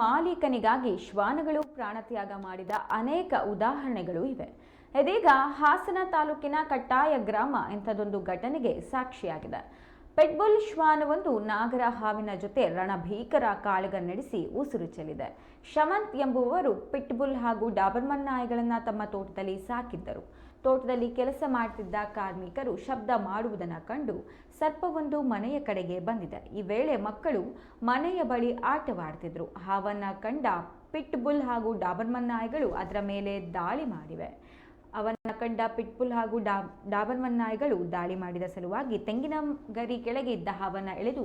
ಮಾಲೀಕನಿಗಾಗಿ ಶ್ವಾನಗಳು ಪ್ರಾಣತ್ಯಾಗ ಮಾಡಿದ ಅನೇಕ ಉದಾಹರಣೆಗಳು ಇವೆ. ಇದೀಗ ಹಾಸನ ತಾಲೂಕಿನ ಕಟ್ಟಾಯ ಗ್ರಾಮ ಇಂಥದೊಂದು ಘಟನೆಗೆ ಸಾಕ್ಷಿಯಾಗಿದೆ. ಪೆಟ್ಬುಲ್ ಶ್ವಾನವೊಂದು ನಾಗರ ಹಾವಿನ ಜೊತೆ ರಣಭೀಕರ ಕಾಳಗ ನಡೆಸಿ ಉಸಿರು ಚೆಲ್ಲಿದೆ. ಶಮಂತ್ ಎಂಬುವವರು ಪಿಟ್ಬುಲ್ ಹಾಗೂ ಡಾಬರ್ಮನ್ ನಾಯಿಗಳನ್ನು ತಮ್ಮ ತೋಟದಲ್ಲಿ ಸಾಕಿದ್ದರು. ತೋಟದಲ್ಲಿ ಕೆಲಸ ಮಾಡುತ್ತಿದ್ದ ಕಾರ್ಮಿಕರು ಶಬ್ದ ಮಾಡುವುದನ್ನು ಕಂಡು ಸರ್ಪವೊಂದು ಮನೆಯ ಕಡೆಗೆ ಬಂದಿದೆ. ಈ ವೇಳೆ ಮಕ್ಕಳು ಮನೆಯ ಬಳಿ ಆಟವಾಡ್ತಿದ್ರು. ಹಾವನ್ನ ಕಂಡ ಪಿಟ್ಬುಲ್ ಹಾಗೂ ಡಾಬರ್ಮನ್ ನಾಯಿಗಳು ಅದರ ಮೇಲೆ ದಾಳಿ ಮಾಡಿವೆ. ಅವನ್ನ ಕಂಡ ಪಿಟ್ಬುಲ್ ಹಾಗೂ ಡಾ ಡಾಬರ್ಮನ್ ನಾಯಿಗಳು ದಾಳಿ ಮಾಡಿದ ಸಲುವಾಗಿ ತೆಂಗಿನ ಗರಿ ಕೆಳಗೆ ಇದ್ದ ಹಾವನ್ನು ಎಳೆದು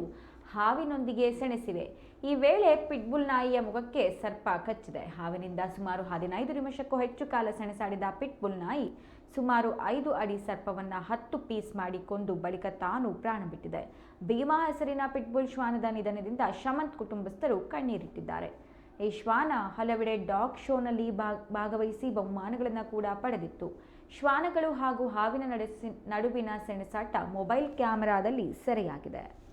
ಹಾವಿನೊಂದಿಗೆ ಸೆಣಸಿವೆ. ಈ ವೇಳೆ ಪಿಟ್ಬುಲ್ ನಾಯಿಯ ಮುಖಕ್ಕೆ ಸರ್ಪ ಕಚ್ಚಿದೆ. ಹಾವಿನಿಂದ ಸುಮಾರು ಹದಿನೈದು ನಿಮಿಷಕ್ಕೂ ಹೆಚ್ಚು ಕಾಲ ಸೆಣಸಾಡಿದ ಪಿಟ್ಬುಲ್ ನಾಯಿ ಸುಮಾರು ಐದು ಅಡಿ ಸರ್ಪವನ್ನ ಹತ್ತು ಪೀಸ್ ಮಾಡಿ ಕೊಂದು ಬಳಿಕ ತಾನು ಪ್ರಾಣ ಬಿಟ್ಟಿದೆ. ಭೀಮಾ ಹೆಸರಿನ ಪಿಟ್ಬುಲ್ ಶ್ವಾನದ ನಿಧನದಿಂದ ಶಮಂತ್ ಕುಟುಂಬಸ್ಥರು ಕಣ್ಣೀರಿಟ್ಟಿದ್ದಾರೆ. ಈ ಶ್ವಾನ ಹಲವೆಡೆ ಡಾಗ್ ಶೋನಲ್ಲಿ ಭಾಗ್- ಭಾಗವಹಿಸಿ ಬಹುಮಾನಗಳನ್ನು ಕೂಡ ಪಡೆದಿತ್ತು. ಶ್ವಾನಗಳು ಹಾಗೂ ಹಾವಿನ ನಡೆಸಿ, ನಡುವಿನ ಸೆಣಸಾಟ ಮೊಬೈಲ್ ಕ್ಯಾಮೆರಾದಲ್ಲಿ ಸೆರೆಯಾಗಿದೆ.